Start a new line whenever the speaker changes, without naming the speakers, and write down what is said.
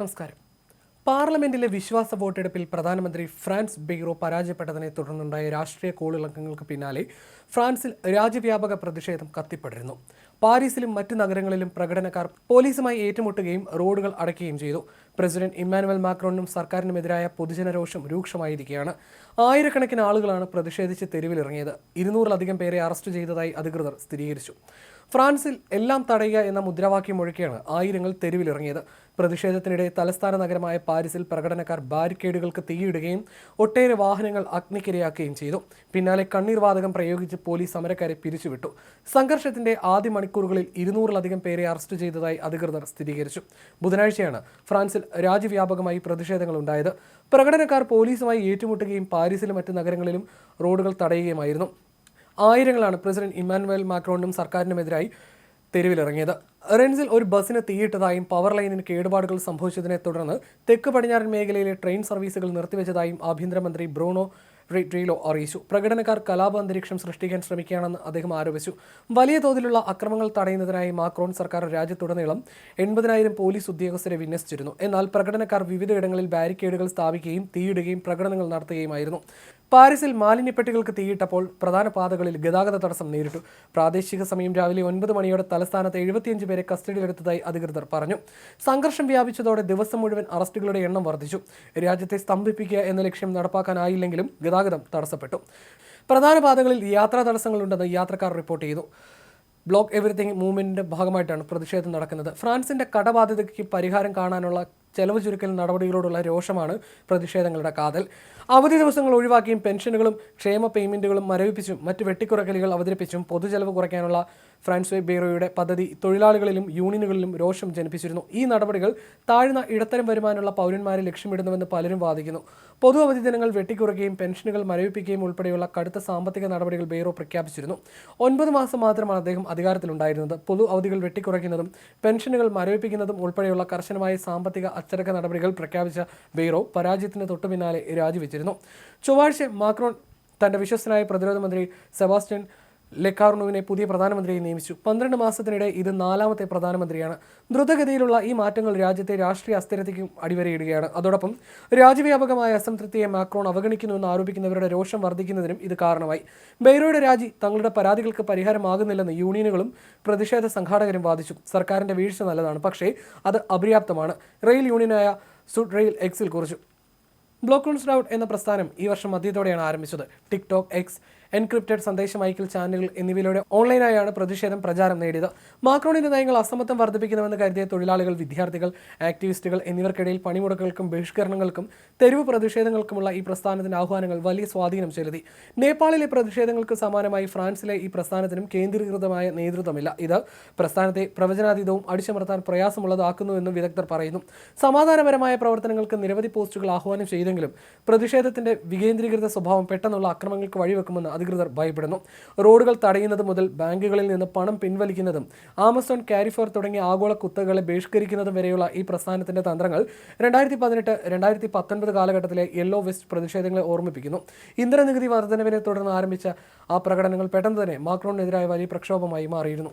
നമസ്കാരം. പാർലമെന്റിലെ വിശ്വാസ വോട്ടെടുപ്പിൽ പ്രധാനമന്ത്രി ഫ്രാൻസ് ബെയ്റോ പരാജയപ്പെട്ടതിനെ തുടർന്നുണ്ടായ രാഷ്ട്രീയ കോളിളക്കങ്ങൾക്ക് പിന്നാലെ ഫ്രാൻസിൽ രാജ്യവ്യാപക പ്രതിഷേധം കത്തിപ്പടരുന്നു. പാരീസിലും മറ്റ് നഗരങ്ങളിലും പ്രകടനക്കാർ പോലീസുമായി ഏറ്റുമുട്ടുകയും റോഡുകൾ അടയ്ക്കുകയും ചെയ്തു. പ്രസിഡന്റ് ഇമ്മാനുവൽ മാക്രോണിനും സർക്കാരിനുമെതിരായ പൊതുജനരോഷം രൂക്ഷമായിരിക്കുകയാണ്. ആയിരക്കണക്കിന് ആളുകളാണ് പ്രതിഷേധിച്ച് തെരുവിലിറങ്ങിയത്. ഇരുന്നൂറിലധികം പേരെ അറസ്റ്റ് ചെയ്തതായി അധികൃതർ സ്ഥിരീകരിച്ചു. ഫ്രാൻസിൽ എല്ലാം തടയുക എന്ന മുദ്രാവാക്യം മുഴക്കിയാണ് ആയിരങ്ങൾ തെരുവിലിറങ്ങിയത്. പ്രതിഷേധത്തിനിടെ തലസ്ഥാന നഗരമായ പാരീസിൽ പ്രകടനക്കാർ ബാരിക്കേഡുകൾക്ക് തീയിടുകയും ഒട്ടേറെ വാഹനങ്ങൾ അഗ്നിക്കിരയാക്കുകയും ചെയ്തു. പിന്നാലെ കണ്ണീർ വാതകം പ്രയോഗിച്ച് പോലീസ് സമരക്കാരെ പിരിച്ചുവിട്ടു. സംഘർഷത്തിന്റെ ആദ്യ മണിക്കൂറുകളിൽ ഇരുന്നൂറിലധികം പേരെ അറസ്റ്റ് ചെയ്തതായി അധികൃതർ സ്ഥിരീകരിച്ചു. ബുധനാഴ്ചയാണ് ഫ്രാൻസിൽ രാജ്യവ്യാപകമായി പ്രതിഷേധങ്ങൾ ഉണ്ടായത്. പ്രകടനക്കാർ പോലീസുമായി ഏറ്റുമുട്ടുകയും പാരീസിലും മറ്റ് നഗരങ്ങളിലും റോഡുകൾ തടയുകയുമായിരുന്നു. ആയിരങ്ങളാണ് പ്രസിഡന്റ് ഇമ്മാനുവൽ മാക്രോണിനും സർക്കാരിനുമെതിരായി തെരുവിലിറങ്ങിയത്. റെൻസിൽ ഒരു ബസ്സിന് തീയിട്ടതായും പവർ ലൈനിന് കേടുപാടുകൾ സംഭവിച്ചതിനെ തുടർന്ന് തെക്ക് പടിഞ്ഞാറൻ മേഖലയിലെ ട്രെയിൻ സർവീസുകൾ നിർത്തിവെച്ചതായും ആഭ്യന്തരമന്ത്രി ബ്രൂണോ റീലോ അറിയിച്ചു. പ്രകടനക്കാർ കലാപ അന്തരീക്ഷം സൃഷ്ടിക്കാൻ ശ്രമിക്കുകയാണെന്ന് അദ്ദേഹം ആരോപിച്ചു. വലിയ തോതിലുള്ള അക്രമങ്ങൾ തടയുന്നതിനായി മാക്രോൺ സർക്കാർ രാജ്യത്തുടനീളം എൺപതിനായിരം പോലീസ് ഉദ്യോഗസ്ഥരെ വിന്യസിച്ചിരുന്നു. എന്നാൽ പ്രകടനക്കാർ വിവിധയിടങ്ങളിൽ ബാരിക്കേഡുകൾ സ്ഥാപിക്കുകയും തീയിടുകയും പ്രകടനങ്ങൾ നടത്തുകയുമായിരുന്നു. പാരീസിൽ മാലിന്യപ്പെട്ടികൾക്ക് തീയിട്ടപ്പോൾ പ്രധാന പാതകളിൽ ഗതാഗത തടസ്സം നേരിട്ടു. പ്രാദേശിക സമയം രാവിലെ ഒൻപത് മണിയോടെ തലസ്ഥാനത്ത് എഴുപത്തിയഞ്ച് പേരെ കസ്റ്റഡിയിലെടുത്തതായി അധികൃതർ പറഞ്ഞു. സംഘർഷം വ്യാപിച്ചതോടെ ദിവസം മുഴുവൻ അറസ്റ്റുകളുടെ എണ്ണം വർദ്ധിച്ചു. രാജ്യത്തെ സ്തംഭിപ്പിക്കുക എന്ന ലക്ഷ്യം നടപ്പാക്കാനായില്ലെങ്കിലും ഗതാഗതം തടസ്സപ്പെട്ടു. പ്രധാന പാതകളിൽ യാത്രാ തടസ്സങ്ങളുണ്ടെന്ന് യാത്രക്കാർ റിപ്പോർട്ട് ചെയ്തു. ബ്ലോക്ക് എവറിത്തിങ് മൂവ്മെന്റിന്റെ ഭാഗമായിട്ടാണ് പ്രതിഷേധം നടക്കുന്നത്. ഫ്രാൻസിന്റെ കടബാധ്യതയ്ക്ക് പരിഹാരം കാണാനുള്ള ചെലവ് ചുരുക്കൽ നടപടികളോടുള്ള രോഷമാണ് പ്രതിഷേധങ്ങളുടെ കാതൽ. അവധി ദിവസങ്ങൾ ഒഴിവാക്കിയും പെൻഷനുകളും ക്ഷേമ പേയ്മെന്റുകളും മരവിപ്പിച്ചും മറ്റ് വെട്ടിക്കുറക്കലുകൾ അവതരിപ്പിച്ചും പൊതുചെലവ് കുറയ്ക്കാനുള്ള ഫ്രാൻസ് ബീറോയുടെ പദ്ധതി തൊഴിലാളികളിലും യൂണിയനുകളിലും രോഷം ജനിപ്പിച്ചിരുന്നു. ഈ നടപടികൾ താഴ്ന്ന ഇടത്തരം വരുമാനമുള്ള പൗരന്മാരെ ലക്ഷ്യമിടുന്നുവെന്ന് പലരും വാദിക്കുന്നു. പൊതു അവധി ദിനങ്ങൾ വെട്ടിക്കുറയ്ക്കുകയും പെൻഷനുകൾ മരവിപ്പിക്കുകയും ഉൾപ്പെടെയുള്ള കടുത്ത സാമ്പത്തിക നടപടികൾ ബീറോ പ്രഖ്യാപിച്ചിരുന്നു. ഒൻപത് മാസം മാത്രമാണ് അദ്ദേഹം അധികാരത്തിലുണ്ടായിരുന്നത്. പൊതു അവധികൾ വെട്ടിക്കുറയ്ക്കുന്നതും പെൻഷനുകൾ മരവിപ്പിക്കുന്നതും ഉൾപ്പെടെയുള്ള കർശനമായ സാമ്പത്തിക അച്ചടക്ക നടപടികൾ പ്രഖ്യാപിച്ച ബെയ്റോ പരാജയത്തിന് തൊട്ടു പിന്നാലെ രാജിവെച്ചിരുന്നു. ചൊവ്വാഴ്ച മാക്രോൺ തന്റെ വിശ്വസ്തനായ പ്രതിരോധ മന്ത്രി സെബാസ്റ്റ്യൻ ലെക്കാർണുവിനെ പുതിയ പ്രധാനമന്ത്രിയെ നിയമിച്ചു. പന്ത്രണ്ട് മാസത്തിനിടെ ഇത് നാലാമത്തെ പ്രധാനമന്ത്രിയാണ്. ദ്രുതഗതിയിലുള്ള ഈ മാറ്റങ്ങൾ രാജ്യത്തെ രാഷ്ട്രീയ അസ്ഥിരതയ്ക്കും അടിവരയിടുകയാണ്. അതോടൊപ്പം രാജ്യവ്യാപകമായ അസംതൃപ്തിയെ മാക്രോൺ അവഗണിക്കുന്നുവെന്ന് ആരോപിക്കുന്നവരുടെ രോഷം വർദ്ധിക്കുന്നതിനും ഇത് കാരണമായി. ബെയ്റോയുടെ രാജി തങ്ങളുടെ പരാതികൾക്ക് പരിഹാരമാകുന്നില്ലെന്ന് യൂണിയനുകളും പ്രതിഷേധ സംഘാടകരും വാദിച്ചു. സർക്കാരിന്റെ വീഴ്ച നല്ലതാണ് പക്ഷേ അത് അപര്യാപ്തമാണ്. റെയിൽ യൂണിയനായ സുഡ് റെയിൽ എക്സിൽ കുറിച്ചു. ബ്ലോക്ക് ഔട്ട് എന്ന പ്രസ്ഥാനം ഈ വർഷം മധ്യത്തോടെയാണ് ആരംഭിച്ചത്. ടിക്ടോക്ക് എക്സ് എൻക്രിപ്റ്റഡ് സന്ദേശം അയക്കൽ ചാനലുകൾ എന്നിവയിലൂടെ ഓൺലൈനായാണ് പ്രതിഷേധം പ്രചാരം നേടിയത്. മാക്രോണിന്റെ നയങ്ങൾ അസമത്വം വർദ്ധിപ്പിക്കുന്നുവെന്ന് കരുതിയ തൊഴിലാളികൾ വിദ്യാർത്ഥികൾ ആക്ടിവിസ്റ്റുകൾ എന്നിവർക്കിടയിൽ പണിമുടക്കുകൾക്കും ബഹിഷ്കരണങ്ങൾക്കും തെരുവ് പ്രതിഷേധങ്ങൾക്കുമുള്ള ഈ പ്രസ്ഥാനത്തിന്റെ ആഹ്വാനങ്ങൾ വലിയ സ്വാധീനം ചെലുത്തി. നേപ്പാളിലെ പ്രതിഷേധങ്ങൾക്ക് സമാനമായി ഫ്രാൻസിലെ ഈ പ്രസ്ഥാനത്തിനും കേന്ദ്രീകൃതമായ നേതൃത്വമില്ല. ഇത് പ്രസ്ഥാനത്തെ പ്രവചനാതീതവും അടിച്ചമർത്താൻ പ്രയാസമുള്ളതാക്കുന്നുവെന്നും വിദഗ്ധർ പറയുന്നു. സമാധാനപരമായ പ്രവർത്തനങ്ങൾക്ക് നിരവധി പോസ്റ്റുകൾ ആഹ്വാനം ചെയ്തെങ്കിലും പ്രതിഷേധത്തിന്റെ വികേന്ദ്രീകൃത സ്വഭാവം പെട്ടെന്നുള്ള അക്രമങ്ങൾക്ക് വഴിവെക്കുമെന്ന് അധികൃതർ ഭയപ്പെടുന്നു. റോഡുകൾ തടയുന്നത് മുതൽ ബാങ്കുകളിൽ നിന്ന് പണം പിൻവലിക്കുന്നതും ആമസോൺ കാരിഫോർ തുടങ്ങിയ ആഗോള കുത്തകളെ ബഹിഷ്കരിക്കുന്നതും വരെയുള്ള ഈ പ്രസ്ഥാനത്തിന്റെ തന്ത്രങ്ങൾ രണ്ടായിരത്തി പതിനെട്ട് രണ്ടായിരത്തി പത്തൊൻപത് കാലഘട്ടത്തിലെ യെല്ലോ വെസ്റ്റ് പ്രതിഷേധങ്ങളെ ഓർമ്മിപ്പിക്കുന്നു. ഇന്ധന നികുതി വർധനവിനെ തുടർന്ന് ആരംഭിച്ച ആ പ്രകടനങ്ങൾ പെട്ടെന്ന് തന്നെ മാക്രോണിനെതിരായ വലിയ പ്രക്ഷോഭമായി മാറിയിരുന്നു.